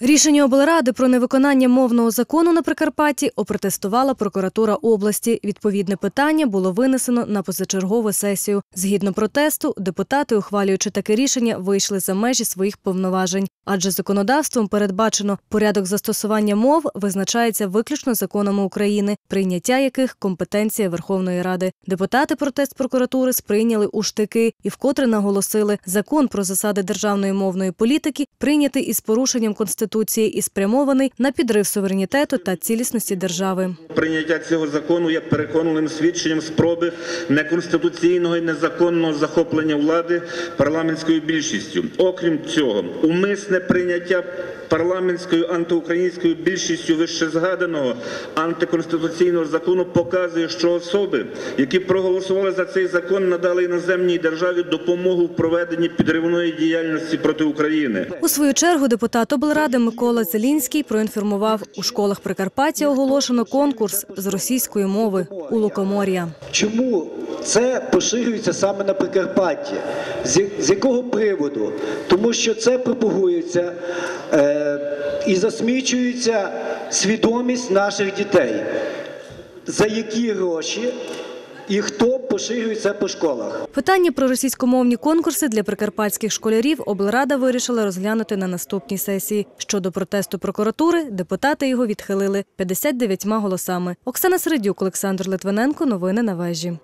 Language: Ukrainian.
Рішення облради про невиконання мовного закону на Прикарпатті опротестувала прокуратура області. Відповідне питання було винесено на позачергову сесію. Згідно протесту, депутати, ухвалюючи таке рішення, вийшли за межі своїх повноважень, адже законодавством передбачено порядок застосування мов визначається виключно законами України, прийняття яких компетенція Верховної Ради. Депутати протест прокуратури сприйняли у штики і вкотре наголосили, закон про засади державної мовної політики прийнятий із порушенням конституції і спрямований на підрив суверенітету та цілісності держави. Прийняття цього закону є переконаним свідченням спроби неконституційного і незаконного захоплення влади парламентською більшістю. Окрім цього, умисне прийняття парламентською антиукраїнською більшістю вищезгаданого антиконституційного закону показує, що особи, які проголосували за цей закон, надали іноземній державі допомогу в проведенні підривної діяльності проти України. У свою чергу депутат облради Микола Зелінський проінформував, у школах Прикарпаття оголошено конкурс з російської мови у Лукомор'я. Чому це поширюється саме на Прикарпатті? З, якого приводу? Тому що це пропагується е, і засмічується свідомість наших дітей. За які гроші і хто поширює це по школах? Питання про російськомовні конкурси для прикарпатських школярів облрада вирішила розглянути на наступній сесії. Щодо протесту прокуратури, депутати його відхилили 59 голосами. Оксана Середюк, Олександр Литвиненко. Новини на вежі.